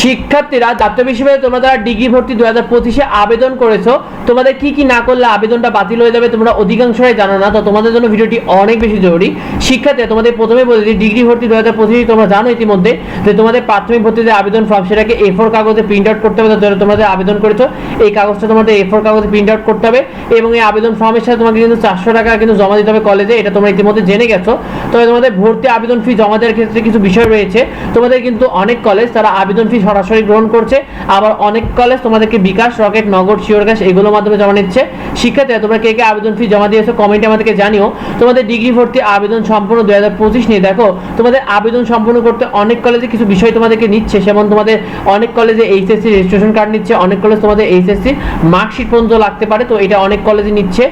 শিক্ষার্থীরা জাতীয় বিশ্ববিদ্যালয়ে তোমরা যারা ডিগ্রি ভর্তি দু হাজার পঁচিশে আবেদন করেছ, তোমাদের কি কি না করলে আবেদনটা বাতিল হয়ে যাবে তোমরা অধিকাংশই জানো না, তো তোমাদের জন্য ভিডিওটি অনেক বেশি জরুরি। শিক্ষার্থী তোমাদের প্রথমে বলে দিই, ডিগ্রি ভর্তি দু হাজার পঁচিশে তোমরা জানো ইতিমধ্যে, যে তোমাদের প্রাথমিক ভর্তিতে আবেদন ফর্ম সেটাকে এ ফোর কাগজে প্রিন্ট আউট করতে হবে যারা তোমরা যে আবেদন করেছ, এই কাগজটা তোমাদের এ ফোর কাগজে প্রিন্ট আউট করতে হবে, এবং এই আবেদন ফর্মের সাথে তোমাকে কিন্তু চারশো টাকা কিন্তু জমা দিতে হবে কলেজে এটা তোমরা ইতিমধ্যে জেনে গেছো। তবে তোমাদের ভর্তি আবেদন ফি জমা দেওয়ার ক্ষেত্রে কিছু বিষয় রয়েছে, তোমাদের কিন্তু অনেক কলেজ তারা আবেদন ফি সরাসরি গ্রহণ করছে। আবার অনেক কলেজ তোমাদেরকে bKash, Rocket Nagad Sure Cash এগুলোর মাধ্যমে জমা নিচ্ছে। শিক্ষার্থীরা, তোমরা কে কে আবেদন ফি জমা দিয়েছ কমেন্টে আমাদেরকে জানিও। তোমাদের ডিগ্রি ভর্তি আবেদন সম্পূর্ণ দুই হাজার পঁচিশ নিয়ে দেখো, তোমাদের আবেদন সম্পূর্ণ করতে অনেক কলেজে কিছু বিষয় তোমাদেরকে নিচ্ছে, যেমন তোমাদের অনেক কলেজে এইচএসসি রেজিস্ট্রেশন কার্ড নিচ্ছে, অনেক কলেজ তোমাদের এইচএসসি মার্কশিট পর্যন্ত লাগতে পারে, তো এটা অনেক কলেজে নিচ্ছে।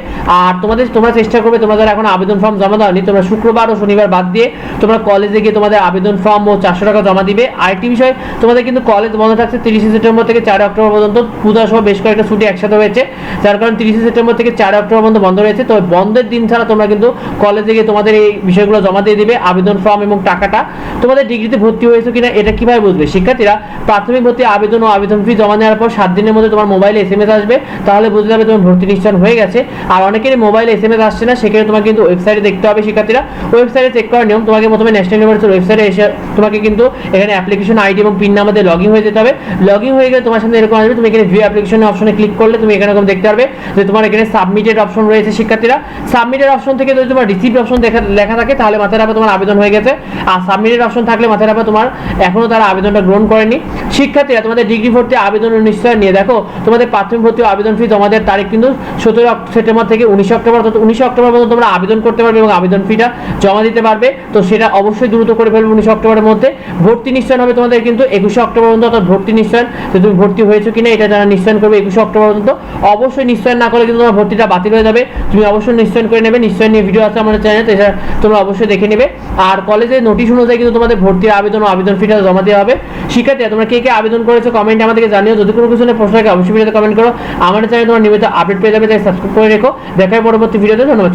আর তোমাদের, তোমরা চেষ্টা করবে তোমাদের এখন আবেদন ফর্ম জমা দাওনি, তোমরা শুক্রবার ও শনিবার বাদ দিয়ে তোমরা কলেজে গিয়ে তোমাদের আবেদন ফর্ম ও চারশো টাকা জমা দিবে। আরেকটি বিষয়, তোমাদের কিন্তু কলেজ বন্ধ থাকছে তিরিশে সেপ্টেম্বর থেকে চার অক্টোবর পর্যন্ত। পূজা সহ বেশ কয়েকটা ছুটি একসাথে হয়েছে। যার কারণে তিরিশে সেপ্টেম্বর থেকে চার অক্টোবর পর্যন্ত বন্ধ রয়েছে। তো বন্ধের দিন ছাড়া তোমরা কিন্তু কলেজে গিয়ে তোমাদের এই বিষয়গুলো জমা দিয়ে দিবে, আবেদন ফর্ম এবং টাকাটা। তোমাদের ডিগ্রিতে ভর্তি হয়েছে কিনা, এটা কীভাবে বুঝবে? শিক্ষার্থীরা প্রাথমিক ভর্তি আবেদন ও আবেদন ফি জমা নেওয়ার পর সাত দিনের মধ্যে তোমার মোবাইলে এস এম এস আসবে। তাহলে বুঝতে হবে তোমার ভর্তি নিশ্চয় হয়ে গেছে। আর অনেকেরই মোবাইলে এস এম এস আসছে না, সেখানে তোমাকে কিন্তু ওয়েবসাইটে দেখতে হবে শিক্ষার্থীরা। ওয়েবসাইটে চেক করার নিয়ম, তোমাকে প্রথমে ন্যাশনাল ইউনিভার্সিটির ওয়েবসাইটে এসে তোমাকে কিন্তু এখানে অ্যাপ্লিকেশন আইডি এবং পিন নাম্বার লগ ইন হয়ে যেতে হবে। লগ ইন হয়ে গেলে তোমার সামনে এরকম আসবে, তুমি এখানে ভিউ অ্যাপ্লিকেশন অপশনে ক্লিক করলে তুমি এখানে এরকম দেখতে পারবে যে তোমার এখানে সাবমিটেড অপশন রয়েছে শিক্ষার্থীরা। সাবমিটেড অপশন থেকে যদি তোমার রিসিভ অপশন দেখা, লেখা থাকে, তাহলে মাথায় রাখবে তোমার আবেদন হয়ে গেছে। আর সাবমিটেড অপশন থাকলে মাথায় রাখবে তোমার এখনও তারা আবেদনটা গ্রহণ করেনি। শিক্ষার্থীরা, তোমাদের ডিগ্রি ভর্তি আবেদন নিশ্চয় নিয়ে দেখো। তোমাদের প্রাথমিক ভর্তি আবেদন ফি জমা দেওয়ার তারিখ কিন্তু সতেরো সেপ্টেম্বর থেকে উনিশে অক্টোবর অর্থাৎ উনিশে অক্টোবর পর্যন্ত তোমরা আবেদন করতে পারবে এবং আবেদন ফিটা জমা দিতে পারবে। তো সেটা অবশ্যই দ্রুত করে ফেলবে উনিশে অক্টোবরের মধ্যে। ভর্তি নিশ্চয়ন হবে তোমাদের কিন্তু একুশে অক্টোবর পর্যন্ত অর্থাৎ ভর্তি নিশ্চয়ন যে তুমি ভর্তি হয়েছো কিনা, এটা যারা নিশ্চয়ন করবে একুশে অক্টোবর পর্যন্ত। অবশ্যই নিশ্চয়ন না করলে কিন্তু তোমার ভর্তিটা বাতিল হয়ে যাবে। তুমি অবশ্যই নিশ্চয়ন করে নেবে। নিশ্চয়ন নিয়ে ভিডিও আছে আমাদের চ্যানেলে এটা তোমরা অবশ্যই দেখে নেবে। আর কলেজে নোটিশ অনুযায়ী কিন্তু তোমাদের ভর্তির আবেদন ও আবেদন ফিটা জমা দেওয়া হবে। শিক্ষার্থীরা, তোমরা কে কে আবেদন করেছ কমেন্টে আমাদেরকে জানিও। যদি কোনো কিছু প্রশ্ন থাকে, অবশ্যই ভিডিওতে কমেন্ট করো। আমাদের চ্যানেলে তোমার নিয়মিত আপডেট পেয়ে যাবে, তাই সাবস্ক্রাইব করে রেখো। দেখার পরবর্তী ভিডিওতে ধন্যবাদ